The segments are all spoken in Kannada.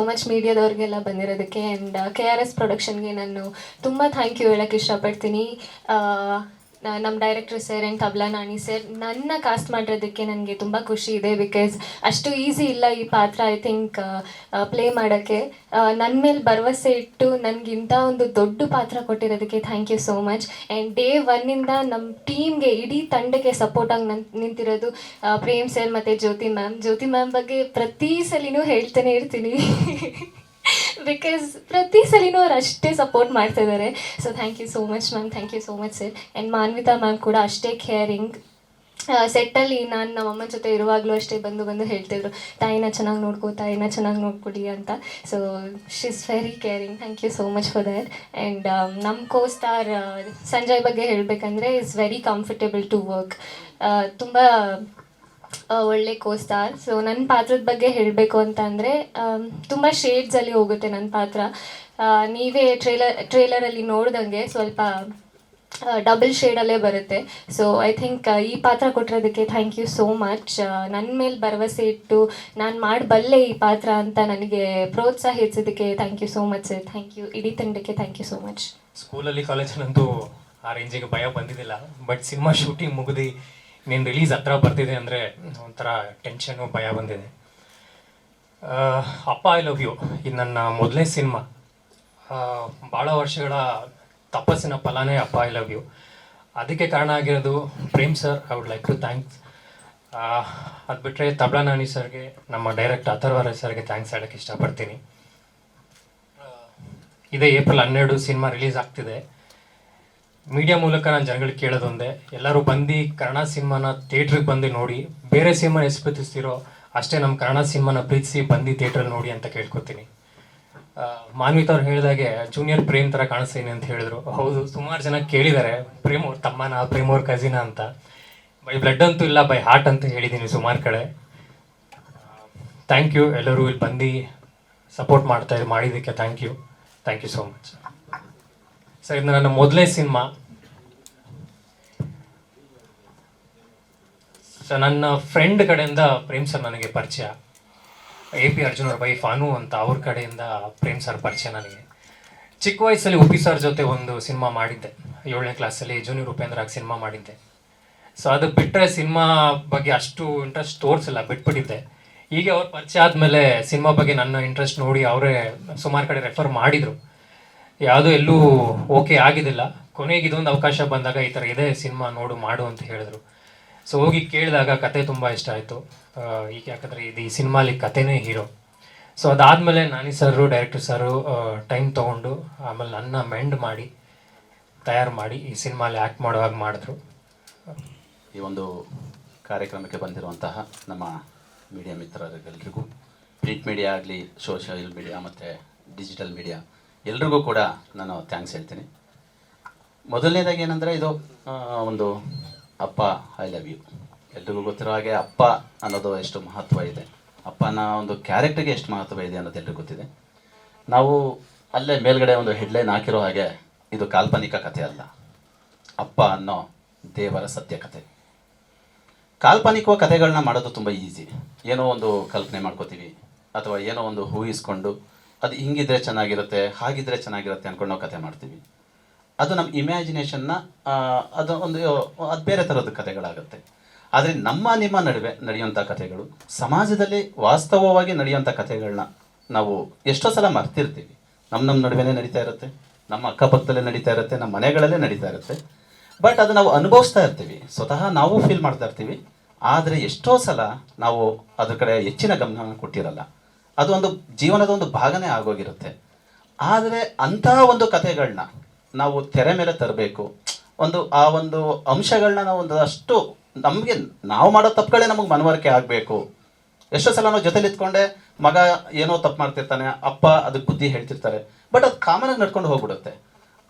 ಸೋ ಮಚ್ ಮೀಡಿಯಾದವ್ರಿಗೆಲ್ಲ ಬಂದಿರೋದಕ್ಕೆ ಆ್ಯಂಡ್ ಕೆ ಆರ್ ಎಸ್ ಪ್ರೊಡಕ್ಷನ್ಗೆ ನಾನು ತುಂಬ ಥ್ಯಾಂಕ್ ಯು ಹೇಳೋಕ್ಕೆ ಇಷ್ಟಪಡ್ತೀನಿ. ನಮ್ಮ director sir and Tabla Nani sir ನನ್ನ ಕಾಸ್ಟ್ ಮಾಡಿರೋದಕ್ಕೆ ನನಗೆ ತುಂಬ ಖುಷಿ ಇದೆ ಬಿಕಾಸ್ ಅಷ್ಟು ಈಸಿ ಇಲ್ಲ ಈ ಪಾತ್ರ ಐ ಥಿಂಕ್ ಪ್ಲೇ ಮಾಡೋಕ್ಕೆ. ನನ್ನ ಮೇಲೆ ಭರವಸೆ ಇಟ್ಟು ನನಗೆ ಇಂಥ ಒಂದು ದೊಡ್ಡ ಪಾತ್ರ ಕೊಟ್ಟಿರೋದಕ್ಕೆ thank you so much and day ಒನ್ನಿಂದ ನಮ್ಮ ಟೀಮ್ಗೆ ಇಡೀ ತಂಡಕ್ಕೆ ಸಪೋರ್ಟಾಗಿ ನನ್ ನಿಂತಿರೋದು ಪ್ರೇಮ್ ಸರ್ ಮತ್ತು ಜ್ಯೋತಿ ಮ್ಯಾಮ್ ಜ್ಯೋತಿ ಮ್ಯಾಮ್ ಬಗ್ಗೆ ಪ್ರತಿ ಸಲಿನೂ ಹೇಳ್ತಾನೆ ಇರ್ತೀನಿ. ಬಿಕಾಸ್ ಪ್ರತಿ ಸಲಿನೂ ಅವ್ರು ಅಷ್ಟೇ ಸಪೋರ್ಟ್ ಮಾಡ್ತಾ ಇದ್ದಾರೆ so thank you so much ma'am thank you so much sir and Manvita ma'am ಕೂಡ ಅಷ್ಟೇ ಕೇರಿಂಗ್ ಸೆಟ್ಟಲ್ಲಿ ನಾನು ನಮ್ಮ ಅಮ್ಮನ ಜೊತೆ ಇರುವಾಗಲೂ ಅಷ್ಟೇ ಬಂದು ಬಂದು ಹೇಳ್ತಿದ್ರು ತಾಯಿನ ಚೆನ್ನಾಗಿ ನೋಡ್ಕೋ, ತಾಯಿನ ಚೆನ್ನಾಗಿ ನೋಡ್ಕೊಡಿ ಅಂತ. So she is very caring thank you so much for that and ನಮ್ಮ ಕೋ ಸ್ಟಾರ್ ಸಂಜಯ್ ಬಗ್ಗೆ ಹೇಳಬೇಕಂದ್ರೆ is very comfortable to work ತುಂಬ ಒಳ್ಳೆ ಕೋಸ್ಟಾರ್ ಸೊ ನನ್ನ ಪಾತ್ರದ ಬಗ್ಗೆ ಹೇಳಬೇಕು ಅಂತ ಅಂದರೆ ತುಂಬ ಶೇಡ್ಸಲ್ಲಿ ಹೋಗುತ್ತೆ ನನ್ನ ಪಾತ್ರ. ನೀವೇ ಟ್ರೇಲರ್ ಟ್ರೇಲರಲ್ಲಿ ನೋಡ್ದಂಗೆ ಸ್ವಲ್ಪ ಡಬಲ್ ಶೇಡಲ್ಲೇ ಬರುತ್ತೆ. ಸೊ ಐ ಥಿಂಕ್ ಈ ಪಾತ್ರ ಕೊಟ್ಟಿರೋದಕ್ಕೆ ಥ್ಯಾಂಕ್ ಯು ಸೋ ಮಚ್ ನನ್ನ ಮೇಲೆ ಭರವಸೆ ಇಟ್ಟು, ನಾನು ಮಾಡಬಲ್ಲೆ ಈ ಪಾತ್ರ ಅಂತ ನನಗೆ ಪ್ರೋತ್ಸಾಹಿಸೋದಕ್ಕೆ thank you so much thank you ಇಡೀ ತಂಡಕ್ಕೆ ಥ್ಯಾಂಕ್ ಯು ಸೋ ಮಚ್ ಸ್ಕೂಲಲ್ಲಿ ಕಾಲೇಜಲ್ಲಂತೂ ಆ ರೇಂಜಿಗೆ ಭಯ ಬಂದಿದ್ದಿಲ್ಲ. ಬಟ್ ಸಿನಿಮಾ ಶೂಟಿಂಗ್ ಮುಗಿದು ನೀನು ರಿಲೀಸ್ ಹತ್ರ ಬರ್ತಿದೆ ಅಂದರೆ ಒಂಥರ ಟೆನ್ಷನು ಭಯ ಬಂದಿದೆ. ಅಪ್ಪ ಐ ಲವ್ ಯು ಇದು ನನ್ನ ಮೊದಲನೇ ಸಿನಿಮಾ ಭಾಳ ವರ್ಷಗಳ ತಪಸ್ಸಿನ ಫಲನೇ ಅಪ್ಪ ಐ ಲವ್ ಯು ಅದಕ್ಕೆ ಕಾರಣ ಆಗಿರೋದು Prem sir I would like to thanks ಅದು ಬಿಟ್ಟರೆ ತಬ್ಲಾ ನಾನಿ ಸರ್ಗೆ ನಮ್ಮ ಡೈರೆಕ್ಟ್ ಅಥರ್ವರ ಸರ್ಗೆ ಥ್ಯಾಂಕ್ಸ್ ಹೇಳೋಕ್ಕೆ ಇಷ್ಟಪಡ್ತೀನಿ. ಇದೇ ಏಪ್ರಿಲ್ ಹನ್ನೆರಡು ಸಿನಿಮಾ ರಿಲೀಸ್ ಆಗ್ತಿದೆ. ಮೀಡಿಯಾ ಮೂಲಕ ನಾನು ಜನಗಳಿಗೆ ಕೇಳೋದೊಂದೆ, ಎಲ್ಲರೂ ಬಂದು ಕನ್ನಡ ಸಿನಿಮಾನ ಥಿಯೇಟ್ರಿಗೆ ಬಂದು ನೋಡಿ, ಬೇರೆ ಸಿನಿಮಾ ಎಷ್ಟು ಪ್ರೀತಿಸ್ತಿರೋ ಅಷ್ಟೇ ನಮ್ಮ ಕನ್ನಡ ಸಿನಿಮಾನ ಪ್ರೀತಿಸಿ ಬಂದು ಥಿಯೇಟ್ರಲ್ಲಿ ನೋಡಿ ಅಂತ ಕೇಳ್ಕೊತೀನಿ. ಮಾನ್ವಿತ್ ಅವ್ರು ಹೇಳಿದಾಗೆ ಜೂನಿಯರ್ ಪ್ರೇಮ್ ಥರ ಕಾಣಿಸ್ತೀನಿ ಅಂತ ಹೇಳಿದ್ರು. ಹೌದು, ಸುಮಾರು ಜನ ಕೇಳಿದ್ದಾರೆ ಪ್ರೇಮ್ ಅವ್ರ ತಮ್ಮನ, ಪ್ರೇಮ್ ಅವ್ರ ಕಸಿನ ಅಂತ. ಬೈ ಬ್ಲಡ್ ಅಂತೂ ಇಲ್ಲ, ಬೈ ಹಾರ್ಟ್ ಅಂತ ಹೇಳಿದ್ದೀನಿ ಸುಮಾರು ಕಡೆ. ಥ್ಯಾಂಕ್ ಯು, ಎಲ್ಲರೂ ಇಲ್ಲಿ ಬಂದು ಸಪೋರ್ಟ್ ಮಾಡ್ತಾ ಮಾಡಿದ್ದಕ್ಕೆ thank you. Thank you so much. Sir, ಇದು ನನ್ನ ಮೊದಲನೇ ಸಿನಿಮಾ. ಸೊ ನನ್ನ ಫ್ರೆಂಡ್ ಕಡೆಯಿಂದ ಪ್ರೇಮ್ ಸರ್ ನನಗೆ ಪರಿಚಯ. ಎ ಪಿ ಅರ್ಜುನ್ ಅವ್ರ ವೈಫ್ ಅನು ಅಂತ ಅವ್ರ ಕಡೆಯಿಂದ ಪ್ರೇಮ್ ಸರ್ ಪರಿಚಯ ನನಗೆ. ಚಿಕ್ಕ ವಯಸ್ಸಲ್ಲಿ ಉಪಿ ಸರ್ ಜೊತೆ ಒಂದು ಸಿನಿಮಾ ಮಾಡಿದ್ದೆ. ಏಳನೇ ಕ್ಲಾಸಲ್ಲಿ ಜೂನಿಯರ್ ಉಪೇಂದ್ರ ಸಿನಿಮಾ ಮಾಡಿದ್ದೆ. ಸೊ ಅದು ಬಿಟ್ಟರೆ ಸಿನಿಮಾ ಬಗ್ಗೆ ಅಷ್ಟು ಇಂಟ್ರೆಸ್ಟ್ ತೋರಿಸಿಲ್ಲ, ಬಿಟ್ಬಿಟ್ಟಿದ್ದೆ. ಈಗ ಅವ್ರ ಪರಿಚಯ ಆದಮೇಲೆ ಸಿನಿಮಾ ಬಗ್ಗೆ ನನ್ನ ಇಂಟ್ರೆಸ್ಟ್ ನೋಡಿ ಅವರೇ ಸುಮಾರು ಕಡೆ ರೆಫರ್ ಮಾಡಿದರು. ಯಾವುದೂ ಎಲ್ಲೂ ಓಕೆ ಆಗಿದ್ದಿಲ್ಲ. ಕೊನೆಗೆ ಇದೊಂದು ಅವಕಾಶ ಬಂದಾಗ ಈ ಥರ ಇದೆ ಸಿನಿಮಾ ನೋಡು, ಮಾಡು ಅಂತ ಹೇಳಿದ್ರು. ಸೊ ಹೋಗಿ ಕೇಳಿದಾಗ ಕತೆ ತುಂಬ ಇಷ್ಟ ಆಯಿತು. ಈಗ ಯಾಕಂದರೆ ಇದು ಈ ಸಿನಿಮಾಲಿ ಕತೆನೇ ಹೀರೋ. ಸೊ ಅದಾದಮೇಲೆ ನಾನಿ ಸರು ಡೈರೆಕ್ಟರ್ ಸರು ಟೈಮ್ ತೊಗೊಂಡು ಆಮೇಲೆ ನನ್ನ ಮೆಂಡ್ ಮಾಡಿ, ತಯಾರು ಮಾಡಿ ಈ ಸಿನಿಮಾಲಿ ಆ್ಯಕ್ಟ್ ಮಾಡುವಾಗ ಮಾಡಿದ್ರು. ಈ ಒಂದು ಕಾರ್ಯಕ್ರಮಕ್ಕೆ ಬಂದಿರುವಂತಹ ನಮ್ಮ ಮೀಡಿಯಾ ಮಿತ್ರರಿಗೆಲ್ರಿಗೂ ಪ್ರಿಂಟ್ ಮೀಡಿಯಾ ಆಗಲಿ, ಸೋಷಿಯಲ್ ಮೀಡಿಯಾ ಮತ್ತು ಡಿಜಿಟಲ್ ಮೀಡಿಯಾ, ಎಲ್ರಿಗೂ ಕೂಡ ನಾನು ಥ್ಯಾಂಕ್ಸ್ ಹೇಳ್ತೀನಿ. ಮೊದಲನೇದಾಗಿ ಏನಂದರೆ ಇದು ಒಂದು ಅಪ್ಪ ಐ ಲವ್ ಯು ಎಲ್ರಿಗೂ ಗೊತ್ತಿರೋ ಹಾಗೆ ಅಪ್ಪ ಅನ್ನೋದು ಎಷ್ಟು ಮಹತ್ವ ಇದೆ. ಅಪ್ಪನ ಒಂದು ಕ್ಯಾರೆಕ್ಟರ್ಗೆ ಎಷ್ಟು ಮಹತ್ವ ಇದೆ ಅನ್ನೋದು ಎಲ್ರಿಗೂ ಗೊತ್ತಿದೆ. ನಾವು ಅಲ್ಲೇ ಮೇಲ್ಗಡೆ ಒಂದು ಹೆಡ್ಲೈನ್ ಹಾಕಿರೋ ಹಾಗೆ ಇದು ಕಾಲ್ಪನಿಕ ಕಥೆ ಅಲ್ಲ. ಅಪ್ಪ ಅನ್ನೋ ದೇವರ ಸತ್ಯ ಕಥೆ. ಕಾಲ್ಪನಿಕ ಕಥೆಗಳನ್ನ ಮಾಡೋದು ತುಂಬ ಈಸಿ ಏನೋ ಒಂದು ಕಲ್ಪನೆ ಮಾಡ್ಕೋತೀವಿ, ಅಥವಾ ಏನೋ ಒಂದು ಹೂಯಿಸ್ಕೊಂಡು ಅದು ಹಿಂಗಿದ್ರೆ ಚೆನ್ನಾಗಿರುತ್ತೆ, ಹಾಗಿದ್ರೆ ಚೆನ್ನಾಗಿರುತ್ತೆ ಅಂದ್ಕೊಂಡು ನಾವು ಕತೆ ಮಾಡ್ತೀವಿ. ಅದು ನಮ್ಮ ಇಮ್ಯಾಜಿನೇಷನ್ನ ಅದು ಒಂದು ಅದು ಬೇರೆ ಥರದ ಕಥೆಗಳಾಗುತ್ತೆ. ಆದರೆ ನಮ್ಮ ನಿಮ್ಮ ನಡುವೆ ನಡೆಯುವಂಥ ಕಥೆಗಳು, ಸಮಾಜದಲ್ಲಿ ವಾಸ್ತವವಾಗಿ ನಡೆಯುವಂಥ ಕಥೆಗಳನ್ನ ನಾವು ಎಷ್ಟೋ ಸಲ ಮರ್ತಿರ್ತೀವಿ. ನಮ್ಮ ನಮ್ಮ ನಡುವೆನೇ ನಡೀತಾ ಇರುತ್ತೆ, ನಮ್ಮ ಅಕ್ಕಪಕ್ಕದಲ್ಲೇ ನಡೀತಾ ಇರುತ್ತೆ, ನಮ್ಮ ಮನೆಗಳಲ್ಲೇ ನಡೀತಾ ಇರುತ್ತೆ. ಬಟ್ ಅದು ನಾವು ಅನುಭವಿಸ್ತಾ ಇರ್ತೀವಿ. ಸ್ವತಃ ನಾವು ಫೀಲ್ ಮಾಡ್ತಾ ಇರ್ತೀವಿ. ಆದರೆ ಎಷ್ಟೋ ಸಲ ನಾವು ಅದ್ರ ಕಡೆ ಹೆಚ್ಚಿನ ಗಮನ ಕೊಟ್ಟಿರಲ್ಲ. ಅದು ಒಂದು ಜೀವನದ ಒಂದು ಭಾಗನೇ ಆಗೋಗಿರುತ್ತೆ. ಆದರೆ ಅಂತಹ ಒಂದು ಕಥೆಗಳನ್ನ ನಾವು ತೆರೆ ಮೇಲೆ ತರಬೇಕು. ಒಂದು, ಆ ಒಂದು ಅಂಶಗಳನ್ನ ನಾವು ಒಂದು ಅಷ್ಟು ನಮಗೆ ನಾವು ಮಾಡೋ ತಪ್ಪುಗಳೇ ನಮಗೆ ಮನವರಿಕೆ ಆಗಬೇಕು. ಎಷ್ಟೋ ಸಲ ನಾವು ಜೊತೆಲಿ ಇತ್ಕೊಂಡೆ ಮಗ ಏನೋ ತಪ್ಪು ಮಾಡ್ತಿರ್ತಾನೆ, ಅಪ್ಪ ಅದಕ್ಕೆ ಬುದ್ಧಿ ಹೇಳ್ತಿರ್ತಾರೆ. ಬಟ್ ಅದು ಕಾಮನಾಗಿ ನಡ್ಕೊಂಡು ಹೋಗ್ಬಿಡುತ್ತೆ.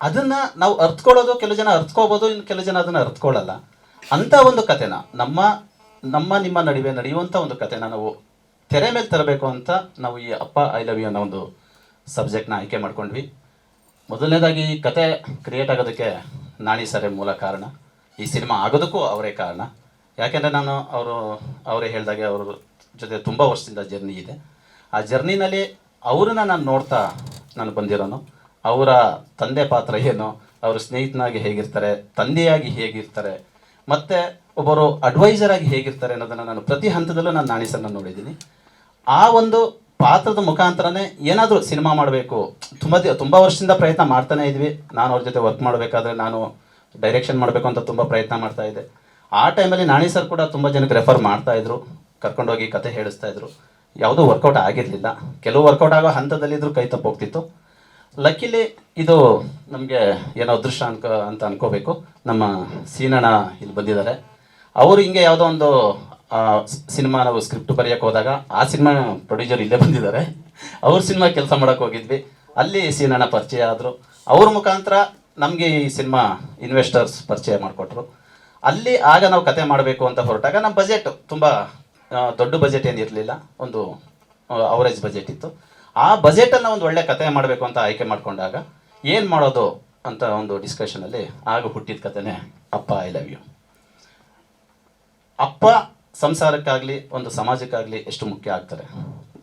ಅದನ್ನು ನಾವು ಅರ್ತ್ಕೊಳ್ಳೋದು, ಕೆಲವು ಜನ ಅರ್ತ್ಕೋಬೋದು, ಇನ್ನು ಕೆಲವು ಜನ ಅದನ್ನು ಅರ್ತ್ಕೊಳ್ಳಲ್ಲ. ಅಂಥ ಒಂದು ಕಥೆನ, ನಮ್ಮ ನಮ್ಮ, ನಿಮ್ಮ ನಡುವೆ ನಡೆಯುವಂಥ ಒಂದು ಕಥೆನ ನಾವು ತೆರೆ ಮೇಲೆ ತರಬೇಕು ಅಂತ ನಾವು ಈ ಅಪ್ಪ ಐ ಲವ್ ಯು ಅನ್ನೋ ಒಂದು ಸಬ್ಜೆಕ್ಟ್ನ ಆಯ್ಕೆ ಮಾಡ್ಕೊಂಡ್ವಿ. ಮೊದಲನೇದಾಗಿ ಈ ಕತೆ ಕ್ರಿಯೇಟ್ ಆಗೋದಕ್ಕೆ ನಾಣಿ ಸರೇ ಮೂಲ ಕಾರಣ. ಈ ಸಿನಿಮಾ ಆಗೋದಕ್ಕೂ ಅವರೇ ಕಾರಣ. ಯಾಕೆಂದರೆ ನಾನು ಅವರು, ಅವರೇ ಹೇಳಿದಾಗೆ ಅವ್ರ ಜೊತೆ ತುಂಬ ವರ್ಷದಿಂದ ಜರ್ನಿ ಇದೆ. ಆ ಜರ್ನಿನಲ್ಲಿ ಅವ್ರನ್ನ ನಾನು ನೋಡ್ತಾ ನಾನು ಬಂದಿರೋನು. ಅವರ ತಂದೆ ಪಾತ್ರ ಏನು, ಅವರು ಸ್ನೇಹಿತನಾಗಿ ಹೇಗಿರ್ತಾರೆ, ತಂದೆಯಾಗಿ ಹೇಗಿರ್ತಾರೆ, ಮತ್ತು ಒಬ್ಬರು ಅಡ್ವೈಸರ್ ಆಗಿ ಹೇಗಿರ್ತಾರೆ ಅನ್ನೋದನ್ನು ನಾನು ಪ್ರತಿ ಹಂತದಲ್ಲೂ ನಾನು ನಾಣಿ ಸರ್ನ ನೋಡಿದ್ದೀನಿ. ಆ ಒಂದು ಪಾತ್ರದ ಮುಖಾಂತರನೇ ಏನಾದರೂ ಸಿನಿಮಾ ಮಾಡಬೇಕು. ತುಂಬ ತುಂಬ ವರ್ಷದಿಂದ ಪ್ರಯತ್ನ ಮಾಡ್ತಾನೆ ಇದ್ವಿ. ನಾನು ಅವ್ರ ಜೊತೆ ವರ್ಕ್ ಮಾಡಬೇಕಾದ್ರೆ ನಾನು ಡೈರೆಕ್ಷನ್ ಮಾಡಬೇಕು ಅಂತ ತುಂಬ ಪ್ರಯತ್ನ ಮಾಡ್ತಾ ಇದ್ದೆ. ಆ ಟೈಮಲ್ಲಿ ನಾಣಿ ಸರ್ ಕೂಡ ತುಂಬ ಜನಕ್ಕೆ ರೆಫರ್ ಮಾಡ್ತಾ ಇದ್ರು. ಕರ್ಕೊಂಡೋಗಿ ಕತೆ ಹೇಳಿಸ್ತಾ ಇದ್ರು. ಯಾವುದೂ ವರ್ಕೌಟ್ ಆಗಿರಲಿಲ್ಲ. ಕೆಲವು ವರ್ಕೌಟ್ ಆಗೋ ಹಂತದಲ್ಲಿದ್ದರೂ ಕೈ ತಪ್ಪೋಗ್ತಿತ್ತು ಲಕ್ಕಿಲಿ ಇದು ನಮಗೆ ಏನೋ ಅದೃಷ್ಟ ಅನ್ಕೋ, ಅಂತ ಅನ್ಕೋಬೇಕು. ನಮ್ಮ ಸೀನಣ್ಣ ಇಲ್ಲಿ ಬಂದಿದ್ದಾರೆ. ಅವರು ಹಿಂಗೆ ಯಾವುದೋ ಒಂದು ಸಿನಿಮಾ ನಾವು ಸ್ಕ್ರಿಪ್ಟ್ ಬರೆಯಕ್ಕೆ ಹೋದಾಗ ಆ ಸಿನಿಮಾ ಪ್ರೊಡ್ಯೂಸರ್ ಇಲ್ಲೇ ಬಂದಿದ್ದಾರೆ. ಅವ್ರ ಸಿನಿಮಾ ಕೆಲಸ ಮಾಡೋಕೆ ಹೋಗಿದ್ವಿ. ಅಲ್ಲಿ ಸೀನಣ್ಣ ಪರಿಚಯ ಆದರು. ಅವ್ರ ಮುಖಾಂತರ ನಮಗೆ ಈ ಸಿನಿಮಾ ಇನ್ವೆಸ್ಟರ್ಸ್ ಪರಿಚಯ ಮಾಡಿಕೊಟ್ರು. ಅಲ್ಲಿ ಆಗ ನಾವು ಕತೆ ಮಾಡಬೇಕು ಅಂತ ಹೊರಟಾಗ ನಮ್ಮ ಬಜೆಟ್ ತುಂಬ ದೊಡ್ಡ ಬಜೆಟ್ ಏನಿರಲಿಲ್ಲ ಒಂದು ಅವರೇಜ್ ಬಜೆಟ್ ಇತ್ತು. ಆ ಬಜೆಟನ್ನು ಒಂದು ಒಳ್ಳೆ ಕತೆ ಮಾಡಬೇಕು ಅಂತ ಆಯ್ಕೆ ಮಾಡಿಕೊಂಡಾಗ ಏನು ಮಾಡೋದು ಅಂತ ಒಂದು ಡಿಸ್ಕಷನಲ್ಲಿ ಆಗ ಹುಟ್ಟಿದ ಕತೆನೇ ಅಪ್ಪ ಐ ಲವ್ ಯು ಅಪ್ಪ ಸಂಸಾರಕ್ಕಾಗಲಿ, ಒಂದು ಸಮಾಜಕ್ಕಾಗಲಿ ಎಷ್ಟು ಮುಖ್ಯ ಆಗ್ತಾರೆ?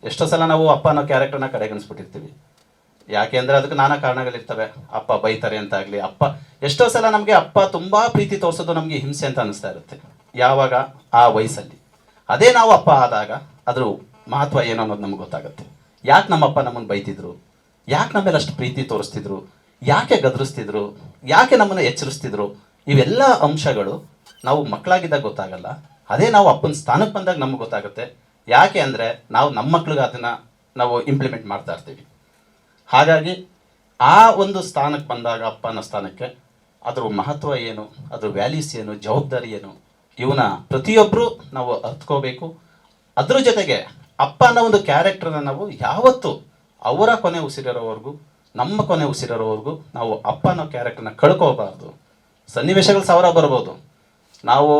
ಎಷ್ಟೋ ಸಲ ನಾವು ಅಪ್ಪ ಅನ್ನೋ ಕ್ಯಾರೆಕ್ಟರ್ನ ಕಡೆಗಣಿಸ್ಬಿಟ್ಟಿರ್ತೀವಿ. ಯಾಕೆ ಅಂದರೆ ಅದಕ್ಕೆ ನಾನಾ ಕಾರಣಗಳಿರ್ತವೆ. ಅಪ್ಪ ಬೈತಾರೆ ಅಂತಾಗಲಿ, ಅಪ್ಪ ಎಷ್ಟೋ ಸಲ ನಮಗೆ ಅಪ್ಪ ತುಂಬ ಪ್ರೀತಿ ತೋರಿಸೋದು ನಮಗೆ ಹಿಂಸೆ ಅಂತ ಅನಿಸ್ತಾ ಇರುತ್ತೆ. ಯಾವಾಗ? ಆ ವಯಸ್ಸಲ್ಲಿ. ಅದೇ ನಾವು ಅಪ್ಪ ಆದಾಗ ಅದ್ರ ಮಹತ್ವ ಏನು ಅನ್ನೋದು ನಮ್ಗೆ ಗೊತ್ತಾಗುತ್ತೆ. ಯಾಕೆ ನಮ್ಮಪ್ಪ ನಮ್ಮನ್ನು ಬೈತಿದ್ರು? ಯಾಕೆ ನಮ್ಮ ಮೇಲೆ ಅಷ್ಟು ಪ್ರೀತಿ ತೋರಿಸ್ತಿದ್ರು? ಯಾಕೆ ಗದರಿಸ್ತಿದ್ರು? ಯಾಕೆ ನಮ್ಮನ್ನು ಎಚ್ಚರಿಸ್ತಿದ್ರು? ಇವೆಲ್ಲ ಅಂಶಗಳು ನಾವು ಮಕ್ಕಳಾಗಿದ್ದಾಗ ಗೊತ್ತಾಗಲ್ಲ. ಅದೇ ನಾವು ಅಪ್ಪನ ಸ್ಥಾನಕ್ಕೆ ಬಂದಾಗ ನಮ್ಗೆ ಗೊತ್ತಾಗುತ್ತೆ. ಯಾಕೆ ಅಂದರೆ ನಾವು ನಮ್ಮ ಮಕ್ಳಿಗೆ ಅದನ್ನು ನಾವು ಇಂಪ್ಲಿಮೆಂಟ್ ಮಾಡ್ತಾ ಇರ್ತೀವಿ. ಹಾಗಾಗಿ ಆ ಒಂದು ಸ್ಥಾನಕ್ಕೆ ಬಂದಾಗ ಅಪ್ಪನ ಸ್ಥಾನಕ್ಕೆ ಅದರ ಮಹತ್ವ ಏನು, ಅದ್ರ ವ್ಯಾಲ್ಯೂಸ್ ಏನು, ಜವಾಬ್ದಾರಿ ಏನು, ಇವನ ಪ್ರತಿಯೊಬ್ಬರು ನಾವು ಅರ್ತ್ಕೋಬೇಕು. ಅದ್ರ ಜೊತೆಗೆ ಅಪ್ಪ ಅನ್ನೋ ಒಂದು ಕ್ಯಾರೆಕ್ಟರ್ನ ನಾವು ಯಾವತ್ತು ಅವರ ಕೊನೆ ಉಸಿರಿರೋವರೆಗೂ, ನಮ್ಮ ಕೊನೆ ಉಸಿರಿರೋವರೆಗೂ ನಾವು ಅಪ್ಪ ಅನ್ನೋ ಕ್ಯಾರೆಕ್ಟರ್ನ ಕಳ್ಕೋಬಾರ್ದು ಸನ್ನಿವೇಶಗಳು ಸಾವಿರ ಬರ್ಬೋದು. ನಾವು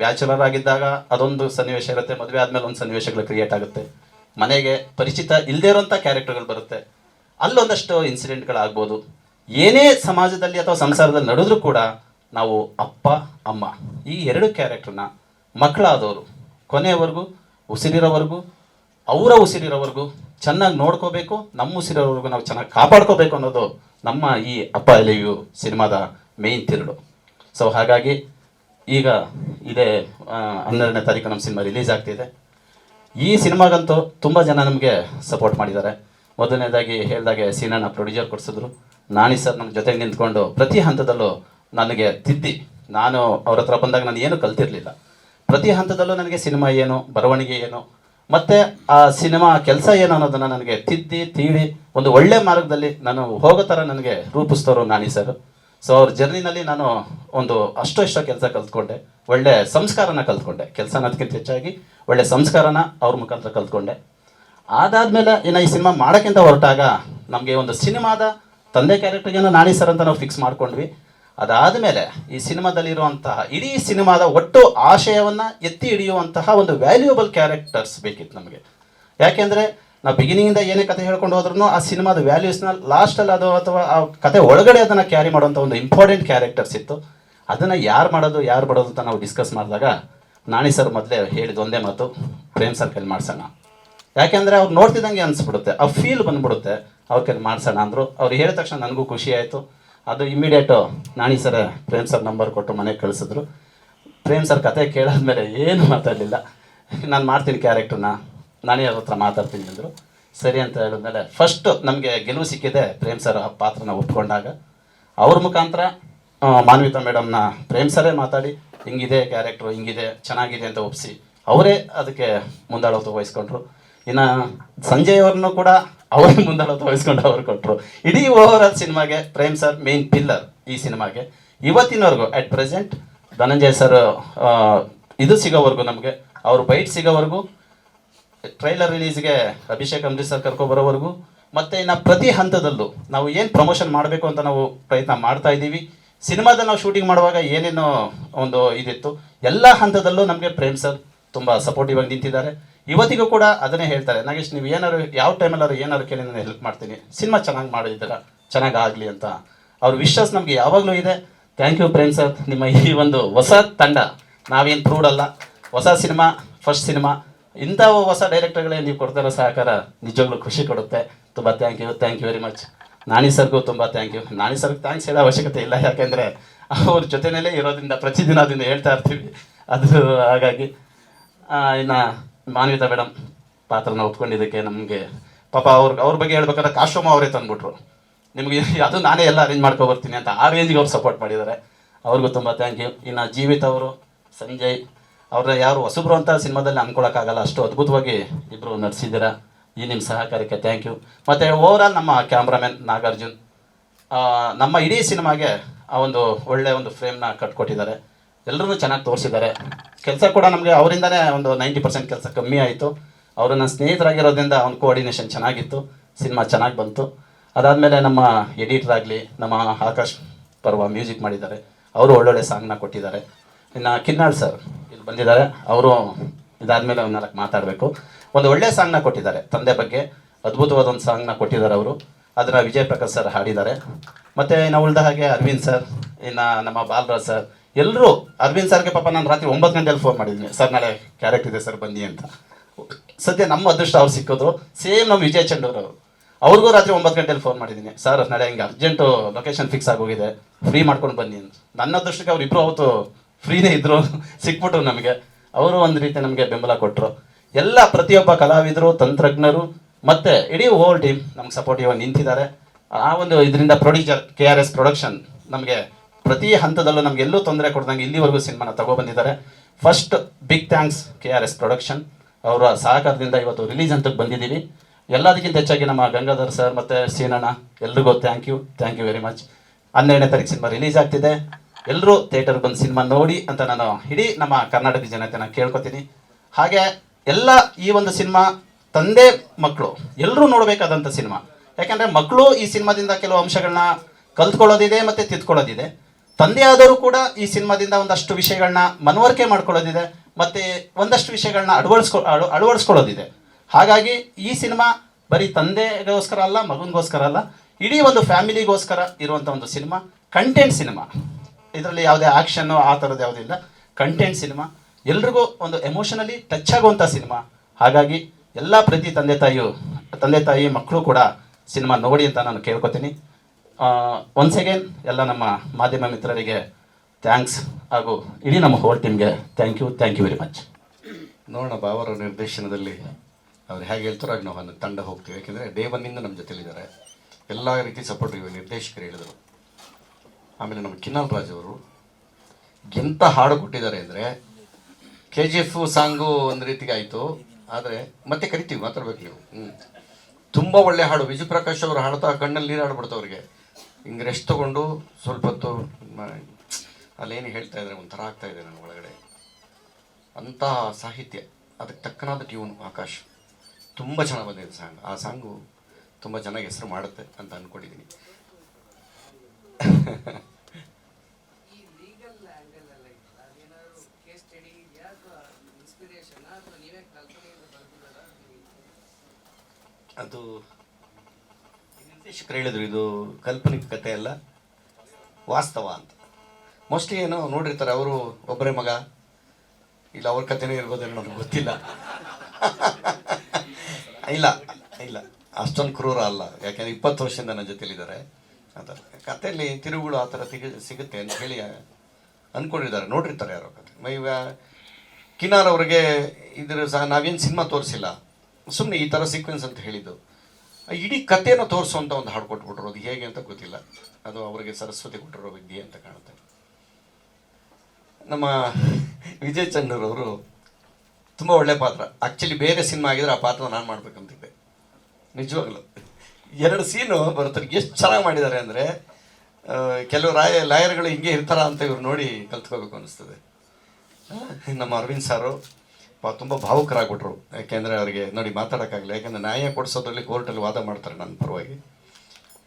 ಬ್ಯಾಚುಲರ್ ಆಗಿದ್ದಾಗ ಅದೊಂದು ಸನ್ನಿವೇಶ ಇರುತ್ತೆ, ಮದುವೆ ಆದಮೇಲೆ ಒಂದು ಸನ್ನಿವೇಶಗಳು ಕ್ರಿಯೇಟ್ ಆಗುತ್ತೆ. ಮನೆಗೆ ಪರಿಚಿತ ಇಲ್ಲದೇ ಇರೋಂಥ ಕ್ಯಾರೆಕ್ಟರ್ಗಳು ಬರುತ್ತೆ. ಅಲ್ಲೊಂದಷ್ಟು ಇನ್ಸಿಡೆಂಟ್ಗಳಾಗ್ಬೋದು ಏನೇ ಸಮಾಜದಲ್ಲಿ ಅಥವಾ ಸಂಸಾರದಲ್ಲಿ ನಡೆದ್ರೂ ಕೂಡ ನಾವು ಅಪ್ಪ, ಅಮ್ಮ ಈ ಎರಡು ಕ್ಯಾರೆಕ್ಟರ್ನ ಮಕ್ಕಳಾದವರು, ಕೊನೆಯವರೆಗೂ ಉಸಿರಿರೋವರೆಗೂ, ಅವರ ಉಸಿರಿರೋವರೆಗೂ ಚೆನ್ನಾಗಿ ನೋಡ್ಕೋಬೇಕು, ನಮ್ಮ ಉಸಿರೋವರೆಗೂ ನಾವು ಚೆನ್ನಾಗಿ ಕಾಪಾಡ್ಕೋಬೇಕು ಅನ್ನೋದು ನಮ್ಮ ಈ ಅಪ್ಪ ಎಲೆಯು ಸಿನಿಮಾದ ಮೇಯ್ನ್ ತಿರುಳು. ಸೊ ಹಾಗಾಗಿ ಈಗ ಇದೇ ಹನ್ನೆರಡನೇ ತಾರೀಕು ನಮ್ಮ ಸಿನಿಮಾ ರಿಲೀಸ್ ಆಗ್ತಿದೆ. ಈ ಸಿನಿಮಾಗಂತೂ ತುಂಬ ಜನ ನಮಗೆ ಸಪೋರ್ಟ್ ಮಾಡಿದ್ದಾರೆ. ಮೊದಲನೇದಾಗಿ ಹೇಳಿದಾಗೆ ಸೀನಣ್ಣ ಪ್ರೊಡ್ಯೂಸರ್ ಕೊಡಿಸಿದ್ರು. ನಾಣಿ ಸರ್ ನಮ್ಮ ಜೊತೆಗೆ ನಿಂತ್ಕೊಂಡು ಪ್ರತಿ ಹಂತದಲ್ಲೂ ನನಗೆ ತಿದ್ದಿ. ನಾನು ಅವ್ರ ಹತ್ರ ಬಂದಾಗ ನಾನು ಏನು ಕಲ್ತಿರಲಿಲ್ಲ. ಪ್ರತಿ ಹಂತದಲ್ಲೂ ನನಗೆ ಸಿನಿಮಾ ಏನು, ಬರವಣಿಗೆ ಏನು, ಮತ್ತು ಆ ಸಿನಿಮಾ ಕೆಲಸ ಏನು ಅನ್ನೋದನ್ನು ನನಗೆ ತಿದ್ದಿ ತೀಡಿ ಒಂದು ಒಳ್ಳೆ ಮಾರ್ಗದಲ್ಲಿ ನಾನು ಹೋಗೋ ಥರ ನನಗೆ ರೂಪಿಸ್ತವರು ನಾಣಿ ಸರ್. ಸೊ ಅವ್ರ ಜರ್ನಿನಲ್ಲಿ ನಾನು ಒಂದು ಅಷ್ಟೋ ಇಷ್ಟೋ ಕೆಲಸ ಕಲ್ತ್ಕೊಂಡೆ. ಒಳ್ಳೆ ಸಂಸ್ಕಾರನ ಕಲ್ತ್ಕೊಂಡೆ. ಕೆಲಸ ಅನ್ನೋದಕ್ಕಿಂತ ಹೆಚ್ಚಾಗಿ ಒಳ್ಳೆ ಸಂಸ್ಕಾರನ ಅವ್ರ ಮುಖಾಂತರ ಕಲ್ತ್ಕೊಂಡೆ. ಅದಾದ್ಮೇಲೆ ಇನ್ನು ಈ ಸಿನಿಮಾ ಮಾಡೋಕ್ಕಿಂತ ಹೊರಟಾಗ ನಮಗೆ ಒಂದು ಸಿನಿಮಾದ ತಂದೆ ಕ್ಯಾರೆಕ್ಟರ್ಗೇನೋ ನಾಣಿ ಸರ್ ಅಂತ ನಾವು ಫಿಕ್ಸ್ ಮಾಡ್ಕೊಂಡ್ವಿ. ಅದಾದಮೇಲೆ ಈ ಸಿನಿಮಾದಲ್ಲಿರುವಂತಹ ಇಡೀ ಸಿನಿಮಾದ ಒಟ್ಟು ಆಶಯವನ್ನು ಎತ್ತಿ ಹಿಡಿಯುವಂತಹ ಒಂದು ವ್ಯಾಲ್ಯೂಯಬಲ್ ಕ್ಯಾರೆಕ್ಟರ್ಸ್ ಬೇಕಿತ್ತು ನಮಗೆ. ಯಾಕೆಂದರೆ ನಾವು ಬಿಗಿನಿಂಗಿಂದ ಏನೇ ಕತೆ ಹೇಳ್ಕೊಂಡು ಹೋದ್ರೂ ಆ ಸಿನಿಮಾದ ವ್ಯಾಲ್ಯೂಸ್ನ ಲಾಸ್ಟಲ್ಲಿ ಅದು ಅಥವಾ ಆ ಕತೆ ಒಳಗಡೆ ಅದನ್ನು ಕ್ಯಾರಿ ಮಾಡುವಂಥ ಒಂದು ಇಂಪಾರ್ಟೆಂಟ್ ಕ್ಯಾರೆಕ್ಟರ್ಸ್ ಇತ್ತು. ಅದನ್ನು ಯಾರು ಮಾಡೋದು ಯಾರು ಮಾಡೋದು ಅಂತ ನಾವು ಡಿಸ್ಕಸ್ ಮಾಡಿದಾಗ ನಾಣಿ ಸರ್ ಮೊದಲೇ ಹೇಳಿದ ಒಂದೇ ಮಾತು, ಪ್ರೇಮ್ ಸರ್ ಕೈಲಿ ಮಾಡ್ಸೋಣ. ಯಾಕೆಂದರೆ ಅವ್ರು ನೋಡ್ತಿದ್ದಂಗೆ ಅನಿಸ್ಬಿಡುತ್ತೆ. ಆ ಫೀಲ್ ಬಂದ್ಬಿಡುತ್ತೆ. ಅವ್ರ ಕೈಲಿ ಮಾಡ್ಸೋಣ ಅಂದರು. ಅವ್ರು ಹೇಳಿದ ತಕ್ಷಣ ನನಗೂ ಖುಷಿ ಆಯಿತು. ಅದು immediate Nani sir Prem sir number ಕೊಟ್ಟು ಮನೆಗೆ ಕಳಿಸಿದ್ರು. ಪ್ರೇಮ್ ಸರ್ ಕತೆ ಕೇಳಾದ್ಮೇಲೆ ಏನು ಮಾತಾಡಲಿಲ್ಲ. ನಾನು ಮಾಡ್ತೀನಿ ಕ್ಯಾರೆಕ್ಟರ್ನ ನಾನೇ ಅವ್ರ ಹತ್ರ ಮಾತಾಡ್ತೀನಿ ಅಂದರು. ಸರಿ ಅಂತ ಹೇಳಿದ್ಮೇಲೆ ಫಸ್ಟ್ ನಮಗೆ ಗೆಲುವು ಸಿಕ್ಕಿದೆ ಪ್ರೇಮ್ ಸರ್ ಆ ಪಾತ್ರನ ಒಪ್ಕೊಂಡಾಗ. ಅವ್ರ ಮುಖಾಂತರ ಮಾನ್ವಿತಾ ಮೇಡಮ್ನ ಪ್ರೇಮ್ ಸರೇ ಮಾತಾಡಿ, ಹಿಂಗಿದೆ ಕ್ಯಾರೆಕ್ಟ್ರು ಹಿಂಗಿದೆ, ಚೆನ್ನಾಗಿದೆ ಅಂತ ಒಪ್ಪಿಸಿ ಅವರೇ ಅದಕ್ಕೆ ಮುಂದಾಳತ್ವ ವಹಿಸ್ಕೊಂಡ್ರು. ಇನ್ನು ಸಂಜಯ್ ಅವ್ರನ್ನೂ ಕೂಡ ಅವರೇ ಮುಂದಾಳತ್ವ ವಹಿಸ್ಕೊಂಡು ಅವ್ರು ಕೊಟ್ಟರು ಇಡೀ ಓವರ್ ಆಲ್ ಸಿನಿಮಾಗೆ ಪ್ರೇಮ್ ಸರ್ ಮೇನ್ ಪಿಲ್ಲರ್ ಈ ಸಿನಿಮಾಗೆ. ಇವತ್ತಿನವರೆಗೂ ಅಟ್ ಪ್ರೆಸೆಂಟ್ ಧನಂಜಯ್ ಸರ್ ಇದು ಸಿಗೋವರೆಗೂ ನಮಗೆ, ಅವರು ಬೈಟ್ ಸಿಗೋವರೆಗೂ ಟ್ರೈಲರ್ ರಿಲೀಸ್ಗೆ ಅಭಿಷೇಕ್ ಅಂಬರೀಶ್ ಸರ್ ಕರ್ಕೊ ಬರೋವರೆಗೂ. ಮತ್ತೆ ಇನ್ನು ಪ್ರತಿ ಹಂತದಲ್ಲೂ ನಾವು ಏನು ಪ್ರಮೋಷನ್ ಮಾಡಬೇಕು ಅಂತ ನಾವು ಪ್ರಯತ್ನ ಮಾಡ್ತಾ ಇದ್ದೀವಿ. ಸಿನಿಮಾದಲ್ಲಿ ನಾವು ಶೂಟಿಂಗ್ ಮಾಡುವಾಗ ಏನೇನೋ ಒಂದು ಇದಿತ್ತು. ಎಲ್ಲ ಹಂತದಲ್ಲೂ ನಮಗೆ ಪ್ರೇಮ್ ಸರ್ ತುಂಬ ಸಪೋರ್ಟಿವ್ ಆಗಿ ನಿಂತಿದ್ದಾರೆ. ಇವತ್ತಿಗೂ ಕೂಡ ಅದನ್ನೇ ಹೇಳ್ತಾರೆ. ನಾಗೇಶ್, ನೀವು ಏನಾದ್ರು ಯಾವ ಟೈಮಲ್ಲಾದ್ರು ಏನಾದ್ರು ಕೇಳಿ ನಾನು ಹೆಲ್ಪ್ ಮಾಡ್ತೀನಿ. ಸಿನಿಮಾ ಚೆನ್ನಾಗಿ ಮಾಡಿದ್ದೀರಾ? ಚೆನ್ನಾಗಿ ಆಗಲಿ ಅಂತ. ಅವ್ರ ವಿಶ್ವಾಸ ನಮಗೆ ಯಾವಾಗಲೂ ಇದೆ. Thank you Prem sir. ನಿಮ್ಮ ಈ ಒಂದು ಹೊಸ ತಂಡ ನಾವೇನು ಪ್ರೂಡಲ್ಲ ಹೊಸ ಸಿನಿಮಾ ಫಸ್ಟ್ ಸಿನಿಮಾ. ಇಂಥ ಹೊಸ ಡೈರೆಕ್ಟರ್ಗಳೇ ನೀವು ಕೊಡ್ತಾ ಇರೋ ಸಹಕಾರ ನಿಜವಾಗ್ಲೂ ಖುಷಿ ಕೊಡುತ್ತೆ. ತುಂಬ thank you thank you very much Nani ಸರ್ಗೂ ತುಂಬ ಥ್ಯಾಂಕ್ ಯು ನಾನಿ ಸರ್ಗೆ ಥ್ಯಾಂಕ್ಸ್ ಹೇಳೋ ಅವಶ್ಯಕತೆ ಇಲ್ಲ, ಯಾಕೆಂದರೆ ಅವ್ರ ಜೊತೆಯಲ್ಲೇ ಇರೋದ್ರಿಂದ ಪ್ರತಿದಿನ ಅದನ್ನು ಹೇಳ್ತಾ ಇರ್ತೀವಿ. ಅದು ಹಾಗಾಗಿ ಇನ್ನು ಮಾನ್ವಿತಾ ಮೇಡಮ್ ಪಾತ್ರನ ಒಪ್ಕೊಂಡಿದ್ದಕ್ಕೆ ನಮಗೆ ಪಾಪ ಅವ್ರ ಅವ್ರ ಬಗ್ಗೆ ಹೇಳ್ಬೇಕಾದ್ರೆ ಕಾಶ್ರೂಮ್ ಅವರೇ ತಂದುಬಿಟ್ರು. ನಿಮಗೆ ಅದು ನಾನೇ ಎಲ್ಲ ಅರೇಂಜ್ ಮಾಡ್ಕೊಬರ್ತೀನಿ ಅಂತ ಆ ರೇಂಜ್ಗೆ ಅವ್ರು ಸಪೋರ್ಟ್ ಮಾಡಿದ್ದಾರೆ. ಅವ್ರಿಗೂ ತುಂಬ ಥ್ಯಾಂಕ್ ಯು ಇನ್ನು ಜೀವಿತ ಅವರು, ಸಂಜಯ್ ಅವ್ರನ್ನ ಯಾರು ಹೊಸಬ್ರು ಅಂತ ಸಿನಿಮಾದಲ್ಲಿ ಅನ್ಕೊಳಕ್ಕಾಗಲ್ಲ. ಅಷ್ಟು ಅದ್ಭುತವಾಗಿ ಇಬ್ಬರು ನಟಿಸಿದ್ದೀರಾ ಈ ನಿಮ್ಮ ಸಹಕಾರಕ್ಕೆ ಥ್ಯಾಂಕ್ ಯು ಮತ್ತು ಓವರಾಲ್ ನಮ್ಮ ಕ್ಯಾಮ್ರಾಮನ್ ನಾಗಾರ್ಜುನ್ ನಮ್ಮ ಇಡೀ ಸಿನಿಮಾಗೆ ಆ ಒಂದು ಒಳ್ಳೆ ಒಂದು ಫ್ರೇಮ್ನ ಕಟ್ಕೊಟ್ಟಿದ್ದಾರೆ. ಎಲ್ಲರೂ ಚೆನ್ನಾಗಿ ತೋರಿಸಿದ್ದಾರೆ. ಕೆಲಸ ಕೂಡ ನಮಗೆ ಅವರಿಂದನೇ ಒಂದು ನೈಂಟಿ ಪರ್ಸೆಂಟ್ ಕೆಲಸ ಕಮ್ಮಿ ಆಯಿತು. ಅವರು ನನ್ನ ಸ್ನೇಹಿತರಾಗಿರೋದ್ರಿಂದ ಅವ್ನ ಕೋಆರ್ಡಿನೇಷನ್ ಚೆನ್ನಾಗಿತ್ತು. ಸಿನಿಮಾ ಚೆನ್ನಾಗಿ ಬಂತು. ಅದಾದಮೇಲೆ ನಮ್ಮ ಎಡಿಟರ್ ಆಗಲಿ, ನಮ್ಮ ಆಕಾಶ್ ಪರ್ವ ಮ್ಯೂಸಿಕ್ ಮಾಡಿದ್ದಾರೆ. ಅವರು ಒಳ್ಳೊಳ್ಳೆ ಸಾಂಗ್ನ ಕೊಟ್ಟಿದ್ದಾರೆ. ಇನ್ನು ಕಿನ್ನಾಳ್ ಸರ್ ಇಲ್ಲಿ ಬಂದಿದ್ದಾರೆ. ಅವರು ಇದಾದಮೇಲೆ ಮೇಲೆ ನಾಲ್ಕು ಮಾತಾಡಬೇಕು. ಒಂದು ಒಳ್ಳೆ ಸಾಂಗ್ನ ಕೊಟ್ಟಿದ್ದಾರೆ. ತಂದೆ ಬಗ್ಗೆ ಅದ್ಭುತವಾದ ಒಂದು ಸಾಂಗ್ನ ಕೊಟ್ಟಿದ್ದಾರೆ ಅವರು. ಅದನ್ನು ವಿಜಯ್ ಪ್ರಕಾಶ್ ಸರ್ ಹಾಡಿದ್ದಾರೆ. ಮತ್ತು ಇನ್ನು ಉಳಿದ ಹಾಗೆ ಅರವಿಂದ್ ಸರ್ ಇನ್ನು ನಮ್ಮ ಬಾಲರಾಜ್ ಸರ್ ಎಲ್ಲರೂ ಅರವಿಂದ್ ಸರ್ಗೆ ಪಾಪ ನಾನು ರಾತ್ರಿ ಒಂಬತ್ತು ಗಂಟೆಯಲ್ಲಿ ಫೋನ್ ಮಾಡಿದ್ದೀನಿ ಸರ್ ನಾಳೆ ಕ್ಯಾರೆಕ್ಟ್ ಇದೆ ಸರ್ ಬನ್ನಿ ಅಂತ. ಸದ್ಯ ನಮ್ಮ ಅದೃಷ್ಟ ಅವ್ರು ಸಿಕ್ಕಿದ್ರು. ಸೇಮ್ ನಮ್ಮ ವಿಜಯ್ ಚಂಡೂರ್ ಅವರು. ಅವ್ರಿಗೂ ರಾತ್ರಿ ಒಂಬತ್ತು ಗಂಟೆಯಲ್ಲಿ ಫೋನ್ ಮಾಡಿದ್ದೀನಿ ಸರ್ ನಾಳೆ ಹಿಂಗೆ ಅರ್ಜೆಂಟು ಲೊಕೇಶನ್ ಫಿಕ್ಸ್ ಆಗೋಗಿದೆ. ಫ್ರೀ ಮಾಡ್ಕೊಂಡು ಬನ್ನಿ ಅಂತ. ನನ್ನ ಅದೃಷ್ಟಕ್ಕೆ ಅವ್ರು ಇಬ್ಬರು ಅವತ್ತು ಫ್ರೀನೇ ಇದ್ದರು ಸಿಕ್ಬಿಟ್ರು ನಮಗೆ. ಅವರು ಒಂದು ರೀತಿ ನಮಗೆ ಬೆಂಬಲ ಕೊಟ್ಟರು ಎಲ್ಲ ಪ್ರತಿಯೊಬ್ಬ ಕಲಾವಿದರು, ತಂತ್ರಜ್ಞರು, ಮತ್ತು ಇಡೀ ಓಲ್ ಟೀಮ್ ನಮ್ಗೆ ಸಪೋರ್ಟಿವ್ ಆಗಿ ನಿಂತಿದ್ದಾರೆ. ಆ ಒಂದು ಇದರಿಂದ producer K R S production ನಮಗೆ ಪ್ರತಿ ಹಂತದಲ್ಲೂ ನಮ್ಗೆ ಎಲ್ಲೂ ತೊಂದರೆ ಕೊಡ್ದಂಗೆ ಇಲ್ಲಿವರೆಗೂ ಸಿನಿಮಾನ ತಗೊಬಂದಿದ್ದಾರೆ. First big thanks K R S production ಅವರ ಸಹಕಾರದಿಂದ ಇವತ್ತು ರಿಲೀಸ್ ಅಂತಕ್ಕೆ ಬಂದಿದ್ದೀವಿ. ಎಲ್ಲದಕ್ಕಿಂತ ಹೆಚ್ಚಾಗಿ ನಮ್ಮ ಗಂಗಾಧರ್ ಸರ್ ಮತ್ತು ಸೀನಣ್ಣ, ಎಲ್ರಿಗೂ thank you thank you very much ಹನ್ನೆರಡನೇ ತಾರೀಕು ಸಿನಿಮಾ ರಿಲೀಸ್ ಆಗ್ತಿದೆ. ಎಲ್ಲರೂ ಥಿಯೇಟರ್ ಬಂದು ಸಿನಿಮಾ ನೋಡಿ ಅಂತ ನಾನು ಇಡೀ ನಮ್ಮ ಕರ್ನಾಟಕ ಜನತೆನ ಕೇಳ್ಕೊತೀನಿ. ಹಾಗೆ ಎಲ್ಲ ಈ ಒಂದು ಸಿನಿಮಾ ತಂದೆ ಮಕ್ಕಳು ಎಲ್ಲರೂ ನೋಡಬೇಕಾದಂಥ ಸಿನಿಮಾ. ಯಾಕೆಂದರೆ ಮಕ್ಕಳು ಈ ಸಿನಿಮಾದಿಂದ ಕೆಲವು ಅಂಶಗಳನ್ನ ಕಲ್ತ್ಕೊಳ್ಳೋದಿದೆ ಮತ್ತು ತಿದ್ಕೊಳ್ಳೋದಿದೆ. ತಂದೆಯಾದರೂ ಕೂಡ ಈ ಸಿನಿಮಾದಿಂದ ಒಂದಷ್ಟು ವಿಷಯಗಳನ್ನ ಮನವರಿಕೆ ಮಾಡ್ಕೊಳ್ಳೋದಿದೆ ಮತ್ತು ಒಂದಷ್ಟು ವಿಷಯಗಳನ್ನ ಅಳವಡಿಸ್ಕೊ, ಅಳ, ಅಳವಡಿಸ್ಕೊಳ್ಳೋದಿದೆ. ಹಾಗಾಗಿ ಈ ಸಿನಿಮಾ ಬರೀ ತಂದೆಗೋಸ್ಕರ ಅಲ್ಲ, ಮಗನಿಗೋಸ್ಕರ ಅಲ್ಲ, ಇಡೀ ಒಂದು ಫ್ಯಾಮಿಲಿಗೋಸ್ಕರ ಇರುವಂಥ ಒಂದು ಸಿನಿಮಾ, ಕಂಟೆಂಟ್ ಸಿನಿಮಾ. ಇದರಲ್ಲಿ ಯಾವುದೇ ಆ್ಯಕ್ಷನ್ನು ಆ ಥರದ್ದು ಯಾವುದಿಲ್ಲ ಕಂಟೆಂಟ್ ಸಿನಿಮಾ ಎಲ್ರಿಗೂ ಒಂದು ಎಮೋಷನಲಿ ಟಚ್ ಆಗುವಂಥ ಸಿನಿಮಾ ಹಾಗಾಗಿ ಎಲ್ಲ ಪ್ರತಿ ತಂದೆ ತಾಯಿಯು, ತಂದೆ ತಾಯಿ, ಮಕ್ಕಳು ಕೂಡ ಸಿನಿಮಾ ನೋಡಿ ಅಂತ ನಾನು ಕೇಳ್ಕೊತೀನಿ. ಒನ್ಸ್ ಅಗೇನ್ ಎಲ್ಲ ನಮ್ಮ ಮಾಧ್ಯಮ ಮಿತ್ರರಿಗೆ ಥ್ಯಾಂಕ್ಸ್ ಹಾಗೂ ಇಡೀ ನಮ್ಮ ಹೋಲ್ ಟೀಮ್ಗೆ thank you thank you very much ನೋಡೋಣ ಬಾವರ ನಿರ್ದೇಶನದಲ್ಲಿ ಅವ್ರು ಹೇಗೆ ಹೇಳ್ತಾರೋ ಆಗ ನಾವು ತಂಡ ಹೋಗ್ತೀವಿ. ಯಾಕೆಂದರೆ ಡೇ ಒನ್ನಿಂದ ನಮ್ಮ ಜೊತೆಲಿದ್ದಾರೆ. ಎಲ್ಲ ರೀತಿ ಸಪೋರ್ಟ್ ಇವೆ ನಿರ್ದೇಶಕರು ಹೇಳಿದರು. ಆಮೇಲೆ ನಮ್ಮ ಕಿನ್ನಾಲ್ ರಾಜ್ ಅವರು ಎಂಥ ಹಾಡು ಕೊಟ್ಟಿದ್ದಾರೆ ಅಂದರೆ ಕೆ ಜಿ ಎಫ್ ಸಾಂಗು ಒಂದು ರೀತಿಗೆ ಆಯಿತು. ಆದರೆ ಮತ್ತೆ ಕರಿತೀವಿ, ಮಾತಾಡ್ಬೇಕು ನೀವು. ಹ್ಞೂ ತುಂಬ ಒಳ್ಳೆ ಹಾಡು. ವಿಜಯ್ ಪ್ರಕಾಶ್ ಅವರು ಹಾಡ್ತಾ ಕಣ್ಣಲ್ಲಿ ನೀರು ಹಾಡ್ಬಿಡ್ತು ಅವ್ರಿಗೆ. ಹಿಂಗೆ ರೆಸ್ಟ್ ತೊಗೊಂಡು ಸ್ವಲ್ಪ ಹೊತ್ತು ಅಲ್ಲೇನು ಹೇಳ್ತಾ ಇದ್ದಾರೆ, ಒಂಥರ ಆಗ್ತಾ ಇದೆ ನನ್ನ ಒಳಗಡೆ. ಅಂತಹ ಸಾಹಿತ್ಯ, ಅದಕ್ಕೆ ತಕ್ಕನಾದ ಟ್ಯೂನ್, ಆಕಾಶ್. ತುಂಬ ಚೆನ್ನಾಗಿ ಬಂದಿದೆ ಸಾಂಗ್. ಆ ಸಾಂಗು ತುಂಬ ಚೆನ್ನಾಗಿ ಹೆಸರು ಮಾಡುತ್ತೆ ಅಂತ ಅಂದ್ಕೊಂಡಿದ್ದೀನಿ ಅದು ನಿರ್ದೇಶಕರು ಹೇಳಿದ್ರು, ಇದು ಕಾಲ್ಪನಿಕ ಕಥೆ ಅಲ್ಲ, ವಾಸ್ತವ ಅಂತ. ಮೋಸ್ಟ್ಲಿ ಏನೋ ನೋಡಿರ್ತಾರೆ, ಅವರು ಒಬ್ಬರೇ ಮಗ. ಇಲ್ಲ, ಅವ್ರ ಕಥೆನೇ ಇರ್ಬೋದೇನೋ ನನಗೆ ಗೊತ್ತಿಲ್ಲ. ಇಲ್ಲ ಇಲ್ಲ. ಅಷ್ಟೊಂದು ಕ್ರೂರ ಅಲ್ಲ. ಯಾಕೆಂದ್ರೆ ಇಪ್ಪತ್ತು ವರ್ಷದಿಂದ ನನ್ನ ಜೊತೆಲಿದ್ದಾರೆ. ಆ ಥರ ಕಥೆಯಲ್ಲಿ ತಿರುವುಗಳು ಆ ಥರ ಸಿಗ ಸಿಗುತ್ತೆ ಅಂತ ಹೇಳಿ ಅಂದ್ಕೊಂಡಿದ್ದಾರೆ ನೋಡಿರ್ತಾರೆ ಯಾರೋ ಕತೆ ಮೈವ ಕಿನಾರ್ ಅವ್ರಿಗೆ ಇದ್ರ ಸಹ ನಾವೇನು ಸಿನಿಮಾ ತೋರಿಸಿಲ್ಲ. ಸುಮ್ಮನೆ ಈ ಥರ ಸೀಕ್ವೆನ್ಸ್ ಅಂತ ಹೇಳಿದ್ದು. ಇಡೀ ಕಥೆನ ತೋರಿಸುವಂಥ ಒಂದು ಹಾಡು ಕೊಟ್ಬಿಟ್ರು. ಅದು ಹೇಗೆ ಅಂತ ಗೊತ್ತಿಲ್ಲ. ಅದು ಅವರಿಗೆ ಸರಸ್ವತಿ ಕೊಟ್ಟಿರೋ ವಿದ್ಯೆ ಅಂತ ಕಾಣುತ್ತೆ. ನಮ್ಮ ವಿಜಯ್ ಚಂದ್ರ ಅವರು ತುಂಬ ಒಳ್ಳೆ ಪಾತ್ರ. ಆ್ಯಕ್ಚುಲಿ ಬೇರೆ ಸಿನಿಮಾ ಆಗಿದ್ರೆ ಆ ಪಾತ್ರ ನಾನು ಮಾಡಬೇಕಂತಿದ್ದೆ. ನಿಜವಾಗ್ಲು. ಎರಡು ಸೀನು ಬರುತ್ತೆ ಎಷ್ಟು ಚೆನ್ನಾಗಿ ಮಾಡಿದ್ದಾರೆ ಅಂದರೆ ಕೆಲವು ರಾಯ, ಲಾಯರ್ಗಳು ಹಿಂಗೆ ಇರ್ತಾರ ಅಂತ ಇವ್ರು ನೋಡಿ ಕಲ್ತ್ಕೋಬೇಕು ಅನಿಸ್ತದೆ. ನಮ್ಮ ಅರವಿಂದ್ ಸಾರು ತುಂಬ ಭಾವುಕರಾಗ್ಬಿಟ್ರು. ಯಾಕೆಂದರೆ ಅವರಿಗೆ ನೋಡಿ ಮಾತಾಡೋಕ್ಕಾಗಲ್ಲ ಯಾಕೆಂದರೆ ನ್ಯಾಯ ಕೊಡಿಸೋದ್ರಲ್ಲಿ ಕೋರ್ಟಲ್ಲಿ ವಾದ ಮಾಡ್ತಾರೆ ನನ್ನ ಪರವಾಗಿ.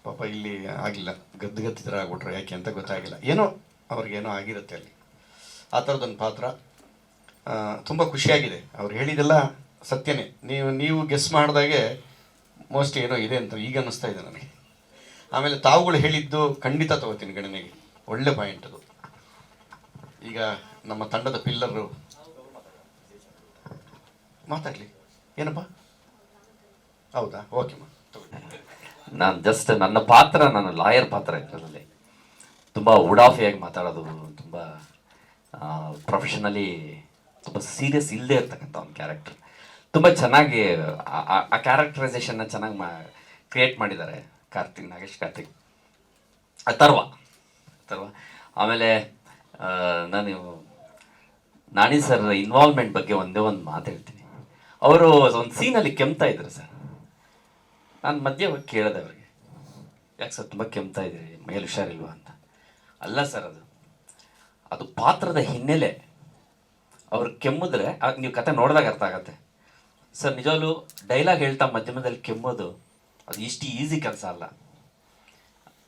ಪಾಪ ಇಲ್ಲಿ ಆಗಿಲ್ಲ ಗದ್ದು ಗದ್ದು ಆಗ್ಬಿಟ್ರು ಯಾಕೆ ಅಂತ ಗೊತ್ತಾಗಿಲ್ಲ ಏನೋ ಅವ್ರಿಗೇನೋ ಆಗಿರುತ್ತೆ ಅಲ್ಲಿ. ಆ ಥರದೊಂದು ಪಾತ್ರ. ತುಂಬ ಖುಷಿಯಾಗಿದೆ. ಅವ್ರು ಹೇಳಿದೆಲ್ಲ ಸತ್ಯನೇ. ನೀವು ನೀವು ಗೆಸ್ ಮಾಡಿದಾಗೆ ಮೋಸ್ಟ್ ಏನೋ ಇದೆ ಅಂತ ಈಗ ಅನ್ನಿಸ್ತಾ ಇದೆ ನನಗೆ. ಆಮೇಲೆ ತಾವುಗಳು ಹೇಳಿದ್ದು ಖಂಡಿತ ತಗೋತೀನಿ ಗಣನೆಗೆ. ಒಳ್ಳೆ ಪಾಯಿಂಟ್ ಅದು. ಈಗ ನಮ್ಮ ತಂಡದ ಪಿಲ್ಲರು ಮಾತಾಡಲಿ. ಏನಪ್ಪ? ಹೌದಾ? ಓಕೆ ನಾನು ಜಸ್ಟ್ ನನ್ನ ಪಾತ್ರ, ನನ್ನ ಲಾಯರ್ ಪಾತ್ರ ಇದರಲ್ಲಿ. ತುಂಬ ಉಡಾಫಿಯಾಗಿ ಮಾತಾಡೋದು ತುಂಬ ಪ್ರೊಫೆಷನಲಿ ತುಂಬ ಸೀರಿಯಸ್ ಇಲ್ಲದೆ ಇರ್ತಕ್ಕಂಥ ಒಂದು ಕ್ಯಾರೆಕ್ಟರ್ ತುಂಬ ಚೆನ್ನಾಗಿ, ಆ- ಕ್ಯಾರೆಕ್ಟರೈಸೇಷನ್ನ ಚೆನ್ನಾಗಿ ಮಾ ಕ್ರಿಯೇಟ್ ಮಾಡಿದ್ದಾರೆ ಕಾರ್ತಿಕ್ ನಾಗೇಶ್ ಕಾರ್ತಿಕ್. ಅಥರ್ವ ಅಥರ್ವ ಆಮೇಲೆ ನಾನು ನಾನಿ ಸರ್ ಇನ್ವಾಲ್ವ್ಮೆಂಟ್ ಬಗ್ಗೆ ಒಂದೇ ಒಂದು ಮಾತು ಹೇಳ್ತೀನಿ. ಅವರು ಒಂದು ಸೀನಲ್ಲಿ ಕೆಮ್ತಾ ಇದ್ರು ಸರ್. ನಾನು ಮಧ್ಯೆ ಹೋಗಿ ಕೇಳಿದೆ ಅವರಿಗೆ. ಯಾಕೆ ಸರ್ ತುಂಬ ಕೆಮ್ತಾ ಇದ್ದೀರಿ? ಮೇಲೆ ಹುಷಾರಿಲ್ವಾ ಅಂತ. ಅಲ್ಲ ಸರ್ ಅದು. ಅದು ಪಾತ್ರದ ಹಿನ್ನೆಲೆ ಅವ್ರು ಕೆಮ್ಮಿದ್ರೆ ನೀವು ಕತೆ ನೋಡಿದಾಗ ಅರ್ಥ ಆಗತ್ತೆ. ಸರ್, ನಿಜವಾಗ್ಲೂ ಡೈಲಾಗ್ ಹೇಳ್ತಾ ಮಧ್ಯಮದಲ್ಲಿ ಕೆಮ್ಮೋದು, ಅದು ಇಷ್ಟು ಈಸಿ ಕೆಲಸ ಅಲ್ಲ.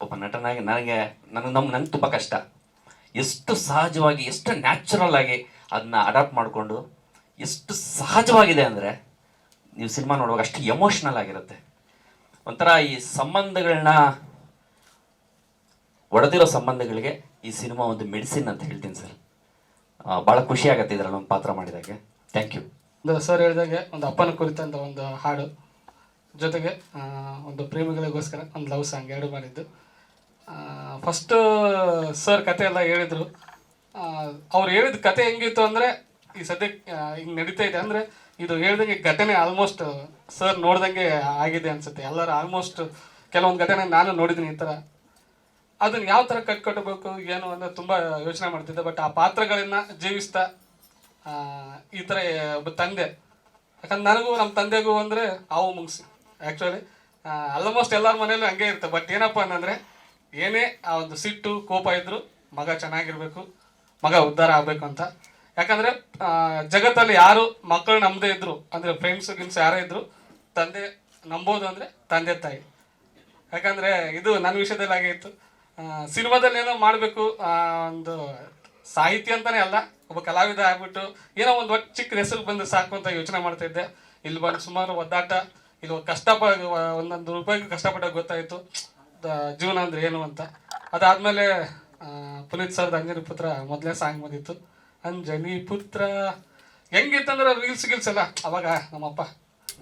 ಒಬ್ಬ ನಟನಾಗಿ ನನಗೆ ನನಗೆ ನಮ್ಗೆ ನಂಗೆ ತುಂಬ ಕಷ್ಟ. ಎಷ್ಟು ಸಹಜವಾಗಿ, ಎಷ್ಟು ನ್ಯಾಚುರಲ್ ಆಗಿ ಅದನ್ನ ಅಡಾಪ್ಟ್ ಮಾಡಿಕೊಂಡು, ಎಷ್ಟು ಸಹಜವಾಗಿದೆ ಅಂದರೆ ನೀವು ಸಿನಿಮಾ ನೋಡುವಾಗ ಅಷ್ಟು ಎಮೋಷ್ನಲ್ ಆಗಿರುತ್ತೆ. ಒಂಥರ ಈ ಸಂಬಂಧಗಳನ್ನ ಒಡೆದಿರೋ ಸಂಬಂಧಗಳಿಗೆ ಈ ಸಿನಿಮಾ ಒಂದು ಮೆಡಿಸಿನ್ ಅಂತ ಹೇಳ್ತೀನಿ ಸರ್. ಭಾಳ ಖುಷಿ ಆಗುತ್ತೆ ಇದರಲ್ಲಿ ಒಂದು ಪಾತ್ರ ಮಾಡಿದಾಗೆ ಥ್ಯಾಂಕ್ ಯು ಒಂದು ಸರ್ ಹೇಳಿದಾಗೆ ಒಂದು ಅಪ್ಪನ ಕುರಿತಂತ ಒಂದು ಹಾಡು. ಜೊತೆಗೆ ಒಂದು ಪ್ರೇಮಿಗಳಿಗೋಸ್ಕರ ಒಂದು ಲವ್ ಸಾಂಗ್ ಎರಡು ಮಾಡಿದ್ದು. ಫಸ್ಟು ಸರ್ ಕತೆ ಎಲ್ಲ ಹೇಳಿದರು. ಅವ್ರು ಹೇಳಿದ ಕತೆ ಹೆಂಗಿತ್ತು ಅಂದರೆ, ಈ ಸದ್ಯಕ್ಕೆ ಹಿಂಗೆ ನಡೀತಾ ಇದೆ ಅಂದರೆ, ಇದು ಹೇಳ್ದಂಗೆ ಘಟನೆ ಆಲ್ಮೋಸ್ಟ್ ಸರ್ ನೋಡ್ದಂಗೆ ಆಗಿದೆ ಅನ್ಸುತ್ತೆ. ಎಲ್ಲರೂ ಆಲ್ಮೋಸ್ಟ್ ಕೆಲವೊಂದು ಘಟನೆ ನಾನು ನೋಡಿದ್ದೀನಿ ಈ ಥರ ಅದನ್ನು ಯಾವ ಥರ ಕಟ್ಕೊಟ್ಬೇಕು ಏನು ಅಂತ ತುಂಬ ಯೋಚನೆ ಮಾಡ್ತಿದ್ದೆ. ಬಟ್ ಆ ಪಾತ್ರಗಳನ್ನು ಜೀವಿಸ್ತಾ ಈ ಥರ ಒಬ್ಬ ತಂದೆ. ಯಾಕಂದ್ರೆ ನನಗೂ ನಮ್ಮ ತಂದೆಗೂ ಅಂದರೆ ಹಾವು ಮುಗಿಸಿ. ಆ್ಯಕ್ಚುಲಿ ಆಲ್ಮೋಸ್ಟ್ ಎಲ್ಲರ ಮನೇಲೂ ಹಂಗೆ ಇರುತ್ತೆ. ಬಟ್ ಏನಪ್ಪ ಅಂತಂದರೆ ಏನೇ ಆ ಒಂದು ಸಿಟ್ಟು, ಕೋಪ ಇದ್ದರೂ ಮಗ ಚೆನ್ನಾಗಿರಬೇಕು, ಮಗ ಉದ್ಧಾರ ಆಗಬೇಕು ಅಂತ. ಯಾಕಂದರೆ ಜಗತ್ತಲ್ಲಿ ಯಾರು ಮಕ್ಕಳು ನಮ್ಮದೇ ಇದ್ದರು ಅಂದರೆ ಫ್ರೆಂಡ್ಸ್ ಗಿನ್ಸ್ ಯಾರೇ ಇದ್ದರು ತಂದೆ ನಂಬೋದು ಅಂದರೆ ತಂದೆ ತಾಯಿ. ಯಾಕಂದರೆ ಇದು ನನ್ನ ವಿಷಯದಲ್ಲಿ ಹಾಗೆ ಇತ್ತು. ಸಿನಿಮಾದಲ್ಲಿ ಏನೋ ಮಾಡಬೇಕು ಒಂದು ಸಾಹಿತ್ಯ ಅಂತಾನೆ ಅಲ್ಲ, ಒಬ್ಬ ಕಲಾವಿದ ಆಗ್ಬಿಟ್ಟು ಏನೋ ಒಂದು ಒಟ್ಟು ಚಿಕ್ಕ ಹೆಸರು ಬಂದು ಸಾಕು ಅಂತ ಯೋಚನೆ ಮಾಡ್ತಾ ಇದ್ದೆ. ಇಲ್ಲಿ ಬಂದು ಸುಮಾರು ಒದ್ದಾಟ, ಇಲ್ಲಿ ಕಷ್ಟಪ, ಒಂದೊಂದು ರೂಪಾಯಿಗೆ ಕಷ್ಟಪಟ್ಟಾಗ ಗೊತ್ತಾಯಿತು. ಜೀವನ ಅಂದ್ರೆ ಏನು ಅಂತ. ಅದಾದ್ಮೇಲೆ ಪುನೀತ್ ಸರ್ದ ಅಂಜನಿ ಪುತ್ರ ಮೊದಲೇ ಸಾಂಗ್ ಬಂದಿತ್ತು. ಅಂಜನಿ ಪುತ್ರ, ಹೆಂಗಿತ್ತಂದ್ರೆ ರೀಲ್ಸ್ ಗಿಲ್ಸ್ ಎಲ್ಲ. ಅವಾಗ ನಮ್ಮಪ್ಪ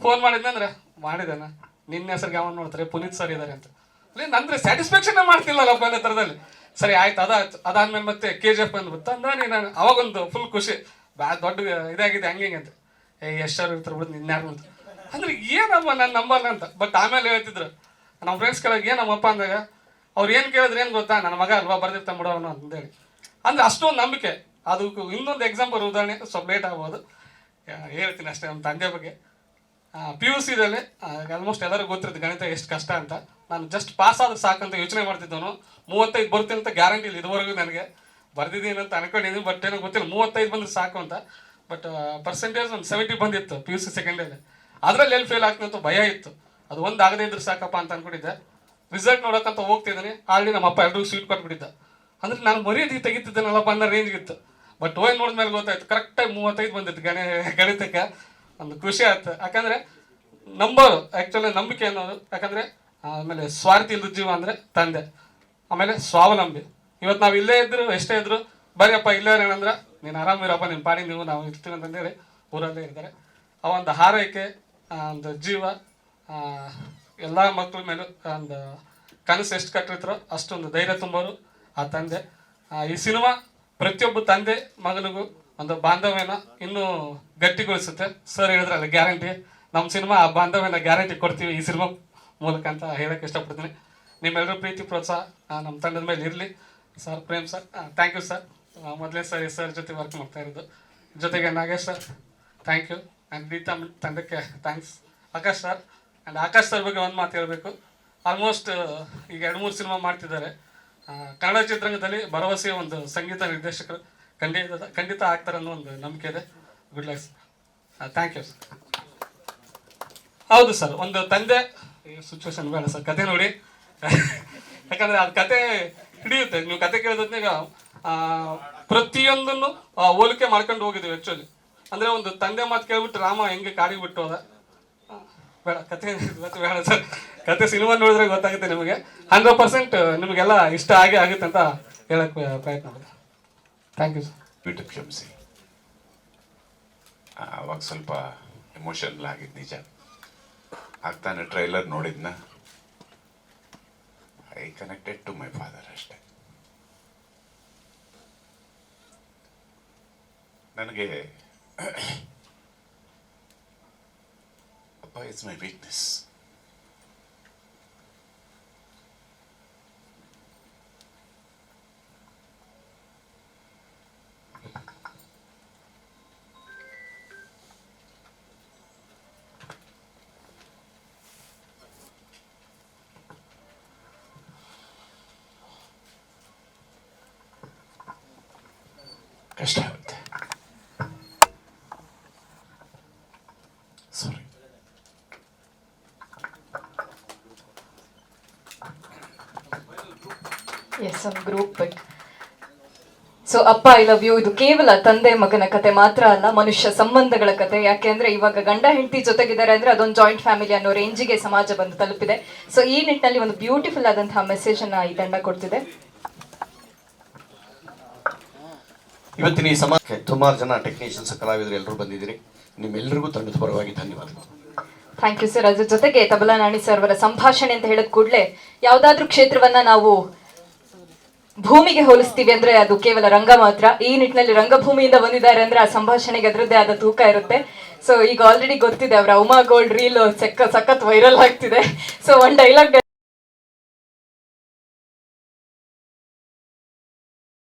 ಫೋನ್ ಮಾಡಿದ್ನಂದ್ರೆ ಮಾಡಿದಾನ ನಿನ್ನ ಹೆಸರಿಗೆ ಯಾವ ನೋಡ್ತಾರೆ? ಪುನೀತ್ ಸರ್ ಇದಾರೆ ಅಂತ. ಅಂದ್ರೆ ಸ್ಯಾಟಿಸ್ಫ್ಯಾಕ್ಷನ್ ಮಾಡ್ತಿಲ್ಲಲ್ಲಪ್ಪ ಅನ್ನೋ ಥರದಲ್ಲಿ ಸರಿ, ಆಯ್ತು. ಅದ, ಅದಾದ್ಮೇಲೆ ಮತ್ತೆ ಕೆ ಜಿ ಎಫ್ ಬಂದ್ಬಿಟ್ಟು ಅಂದ್ರೆ ನಾನು ಅವಾಗೊಂದು ಫುಲ್ ಖುಷಿ. ದೊಡ್ಡ ಇದಾಗಿದೆ, ಹಂಗೆ ಹಿಂಗೆ ಅಂತ. ಏ, ಎಷ್ಟು ಇರ್ತಾರ ಬಿಡು ನಿನ್ಯಾರು ಅಂತ. ಅಂದ್ರೆ ಏನಮ್ಮ ನನ್ನ ನಂಬರ್ ಅಂತ. ಬಟ್ ಆಮೇಲೆ ಹೇಳ್ತಿದ್ರು. ನಮ್ಮ ಫ್ರೆಂಡ್ಸ್ ಕೆಳಗೆ ಏನಮ್ಮಪ್ಪ ಅಂದಾಗ, ಅವ್ರು ಏನು ಕೇಳಿದ್ರೆ ಏನು ಗೊತ್ತಾ? ನನ್ನ ಮಗ ಅಲ್ವಾ ಬರ್ದಿರ್ತಾನೆ ಬಿಡೋ ಅವನು ಅಂತೇಳಿ ಅಂದ್ರೆ ಅಷ್ಟೊಂದು ನಂಬಿಕೆ. ಅದು ಇನ್ನೊಂದು ಎಕ್ಸಾಂಪಲ್ ಉದಾಹರಣೆ, ಸ್ವಲ್ಪ ಲೇಟ್ ಆಗ್ಬೋದು. ಹೇಳ್ತೀನಿ ಅಷ್ಟೇ, ನಮ್ಮ ತಂದೆ ಬಗ್ಗೆ. ಪಿ ಯು ಸಿದಲ್ಲಿ ಆಲ್ಮೋಸ್ಟ್ ಎಲ್ಲರಿಗೂ ಗೊತ್ತಿರುತ್ತೆ ಗಣಿತ ಎಷ್ಟು ಕಷ್ಟ ಅಂತ. ನಾನು ಜಸ್ಟ್ ಪಾಸ್ ಆದ್ರೆ ಸಾಕಂತ ಯೋಚನೆ ಮಾಡ್ತಿದ್ದವನು. ಮೂವತ್ತೈದು ಬರ್ತೀನಿ ಅಂತ ಗ್ಯಾರಂಟಿ ಇಲ್ಲ ಇದುವರೆಗೂ ನನಗೆ. ಬರ್ದಿದ್ದೀನಿ ಅಂತ ಅನ್ಕೊಂಡಿದ್ದೀನಿ ಬಟ್ ಏನೋ ಗೊತ್ತಿಲ್ಲ, ಮೂವತ್ತೈದು ಬಂದರೆ ಸಾಕು ಅಂತ. ಬಟ್ ಪರ್ಸೆಂಟೇಜ್ ಒಂದು ಸೆವೆಂಟಿ ಬಂದಿತ್ತು ಪಿ ಯು ಸಿ ಸೆಕೆಂಡಲ್ಲಿ ಅದರಲ್ಲಿ ಎಲ್ಲಿ ಫೇಲ್ ಆಗ್ತೀನಿ ಅಂತ ಭಯ ಇತ್ತು. ಅದು ಒಂದು ಆಗದೇ ಇದ್ರೆ ಸಾಕಪ್ಪ ಅಂತ ಅಂದ್ಕೊಂಡಿದ್ದೆ ರಿಸಲ್ಟ್ ನೋಡೋಕ್ಕಂತ ಹೋಗ್ತಿದ್ದೀನಿ ಆಲ್ರೆಡಿ ನಮ್ಮ ಅಪ್ಪ ಎಲ್ರಿಗೂ ಸ್ವೀಟ್ ಕೊಟ್ಬಿಟ್ಟಿದ್ದ. ಅಂದ್ರೆ ನಾನು ಮರ್ಯಾದೆ ತೆಗಿತಿದ್ದೇನಲ್ಲಪ್ಪ ಅನ್ನೋ ರೇಂಜ್ಗೆ ಇತ್ತು. ಬಟ್ ಓಯ್ ನೋಡಿದ್ಮೇಲೆ ಗೊತ್ತಾಯ್ತು ಕರೆಕ್ಟಾಗಿ ಮೂವತ್ತೈದು ಬಂದಿತ್ತು ಗಣ, ಗಣಿತಕ್ಕೆ. ಒಂದು ಖುಷಿ ಆಯ್ತು ಯಾಕಂದ್ರೆ ನಂಬೋದು ಆ್ಯಕ್ಚುಲಿ ನಂಬಿಕೆ ಅನ್ನೋದು. ಯಾಕಂದ್ರೆ, ಆಮೇಲೆ ಸ್ವಾರ್ಥಿ ಇಲ್ಲದ ಜೀವ ಅಂದ್ರೆ ತಂದೆ, ಆಮೇಲೆ ಸ್ವಾವಲಂಬಿ. ಇವತ್ತು ನಾವು ಇಲ್ಲೇ ಇದ್ರು, ಎಷ್ಟೇ ಇದ್ರು ಬರೀಪ್ಪ ಇಲ್ಲೇ ಏನಂದ್ರೆ, ನೀನು ಆರಾಮಿರಪ್ಪ ನಿನ್ನ ಪಾಡಿ, ನೀವು ನಾವು ಇರ್ತೀವಿ ಅಂತಂದೇಳಿ ಊರಲ್ಲೇ ಇರ್ತಾರೆ. ಆ ಒಂದು ಹಾರೈಕೆ ಒಂದು ಜೀವ ಎಲ್ಲ ಮಕ್ಕಳ ಮೇಲೂ ಒಂದು ಕನಸು ಎಷ್ಟು ಕಟ್ಟಿರ್ತಾರೋ ಅಷ್ಟೊಂದು ಧೈರ್ಯ ತುಂಬೋರು ಆ ತಂದೆ. ಈ ಸಿನಿಮಾ ಪ್ರತಿಯೊಬ್ಬ ತಂದೆ ಮಗನಿಗೂ ಒಂದು ಬಾಂಧವ್ಯನ ಇನ್ನೂ ಗಟ್ಟಿಗೊಳಿಸುತ್ತೆ. ಸರ್ ಹೇಳಿದ್ರಲ್ಲ ಗ್ಯಾರಂಟಿ ನಮ್ಮ ಸಿನಿಮಾ ಆ ಬಾಂಧವ್ಯನ ಗ್ಯಾರಂಟಿ ಕೊಡ್ತೀವಿ ಈ ಸಿನಿಮಾ ಮೂಲಕ ಅಂತ ಹೇಳಕ್ಕೆ ಇಷ್ಟಪಡ್ತೀನಿ. ನಿಮ್ಮೆಲ್ಲರೂ ಪ್ರೀತಿ, ಪ್ರೋತ್ಸಾಹ ನಮ್ಮ ತಂಡದ ಮೇಲೆ ಇರಲಿ. Sir Prem sir thank you sir ಮೊದಲೇ ಸರ್ ಸರ್ ಜೊತೆ ವರ್ಕ್ ಮಾಡ್ತಾ ಇರೋದು. ಜೊತೆಗೆ Nagesh sir thank you and Reeta ತಂಡಕ್ಕೆ thanks Akash sir and Akash sir ಬಗ್ಗೆ ಒಂದು ಮಾತು ಹೇಳಬೇಕು. ಆಲ್ಮೋಸ್ಟ್ ಈಗ ಎರಡು ಮೂರು ಸಿನಿಮಾ ಮಾಡ್ತಿದ್ದಾರೆ. ಕನ್ನಡ ಚಿತ್ರರಂಗದಲ್ಲಿ ಭರವಸೆಯ ಒಂದು ಸಂಗೀತ ನಿರ್ದೇಶಕರು. ಖಂಡಿತ ಖಂಡಿತ ಆಗ್ತಾರೆ ಅನ್ನೋ ಒಂದು ನಂಬಿಕೆ ಇದೆ. Good luck thank you sir ಹೌದು ಸರ್ ಒಂದು ತಂದೆ ಸಿಚುವೇಶನ್ ಬೇಡ ಸರ್ ಕತೆ ನೋಡಿ. ಯಾಕಂದ್ರೆ ಅದು ಕತೆ ಹಿಡಿಯುತ್ತೆ. ನೀವು ಕತೆ ಕೇಳಿದ್ನಾಗ ಪ್ರತಿಯೊಂದನ್ನು ಆ, ಹೋಲಿಕೆ ಮಾಡ್ಕೊಂಡು ಹೋಗಿದ್ದೀವಿ ಆ್ಯಕ್ಚುಲಿ ಅಂದ್ರೆ ಒಂದು ತಂದೆ ಮಾತು ಕೇಳ್ಬಿಟ್ಟು ರಾಮ ಹೆಂಗೆ ಕಾಡಿಗೆ ಬಿಟ್ಟು ಹೋದ? ಆ, ಬೇಡ ಕತೆ ಇವತ್ತು ಬೇಡ ಸರ್ ಕತೆ ಸಿನಿಮಾ ನೋಡಿದ್ರೆ ಗೊತ್ತಾಗುತ್ತೆ ನಿಮಗೆ. ಹಂಡ್ರೆಡ್ ಪರ್ಸೆಂಟ್ ನಿಮಗೆಲ್ಲ ಇಷ್ಟ ಆಗೇ ಆಗುತ್ತೆ ಅಂತ ಹೇಳಕ್ಕೆ ಪ್ರಯತ್ನ ಮಾಡಿದೆ ಥ್ಯಾಂಕ್ ಯು ಸರ್ ಬಿಟ್ಟು ಕ್ಷಮಿಸಿ ಆವಾಗ ಸ್ವಲ್ಪ ಎಮೋಷನಲ್ ಆಗಿದ್ದು ನಿಜ. ಆಗ್ತಾನೆ trailer ನೋಡಿದ್ನ. I connected to my father ಅಷ್ಟೆ. ನನಗೆ ಅಪ್ಪ ಇಸ್ ಮೈ ವೀಕ್ನೆಸ್ ಕಷ್ಟ ಸಾರಿ ಎಸ್ ಒಂದು ಗ್ರೂಪ್ ಬಟ್ ಸೊ ಅಪ್ಪ ಐ ಲವ್ ಯು ಇದು ಕೇವಲ ತಂದೆ ಮಗನ ಕತೆ ಮಾತ್ರ ಅಲ್ಲ, ಮನುಷ್ಯ ಸಂಬಂಧಗಳ ಕತೆ. ಯಾಕೆಂದ್ರೆ ಇವಾಗ ಗಂಡ ಹೆಂಡತಿ ಜೊತೆಗಿದ್ದಾರೆ ಅಂದ್ರೆ ಅದೊಂದು ಜಾಯಿಂಟ್ ಫ್ಯಾಮಿಲಿ ಅನ್ನೋ ರೇಂಜಿಗೆ ಸಮಾಜ ಬಂದು ತಲುಪಿದೆ. ಸೊ ಈ ನಿಟ್ಟಿನಲ್ಲಿ ಒಂದು ಬ್ಯೂಟಿಫುಲ್ ಆದಂತಹ ಮೆಸೇಜ್ ಅನ್ನ ಈ ತಂಡ ಕೊಡ್ತಿದೆ. ಇವತ್ತಿನ ಈ ಸಮಾಜಕ್ಕೆ ಸುಮಾರು ಜನ ಟೆಕ್ನಿಷಿಯನ್ಸ್ ಕಲಾವಿದರು ಎಲ್ಲರೂ ಬಂದಿದ್ದೀರಿ. ನಿಮ್ಮೆಲ್ಲರಿಗೂ ತಂಡದ ಪರವಾಗಿ ಧನ್ಯವಾದಗಳು. ಥ್ಯಾಂಕ್ ಯು ಸರ್ ಅದ್ರ ಜೊತೆಗೆ ತಬಲಾ ನಾಣಿ ಸರ್ ಅವರ ಸಂಭಾಷಣೆ ಅಂತ ಹೇಳಿದ ಕೂಡಲೇ ಯಾವುದಾದ್ರೂ ಕ್ಷೇತ್ರವನ್ನ ನಾವು ಭೂಮಿಗೆ ಹೋಲಿಸ್ತೀವಿ ಅಂದ್ರೆ ಅದು ಕೇವಲ ರಂಗ ಮಾತ್ರ. ಈ ನಿಟ್ಟಿನಲ್ಲಿ ರಂಗಭೂಮಿಯಿಂದ ಬಂದಿದ್ದಾರೆ ಅಂದ್ರೆ ಆ ಸಂಭಾಷಣೆಗೆ ಅದರದ್ದೇ ಆದ ತೂಕ ಇರುತ್ತೆ. ಸೊ ಈಗ ಆಲ್ರೆಡಿ ಗೊತ್ತಿದೆ, ಅವರ ಉಮಾ ಗೋಲ್ಡ್ ರೀಲ್ ಸಕ್ಕ ಸಖತ್ ವೈರಲ್ ಆಗ್ತಿದೆ. So one dialogue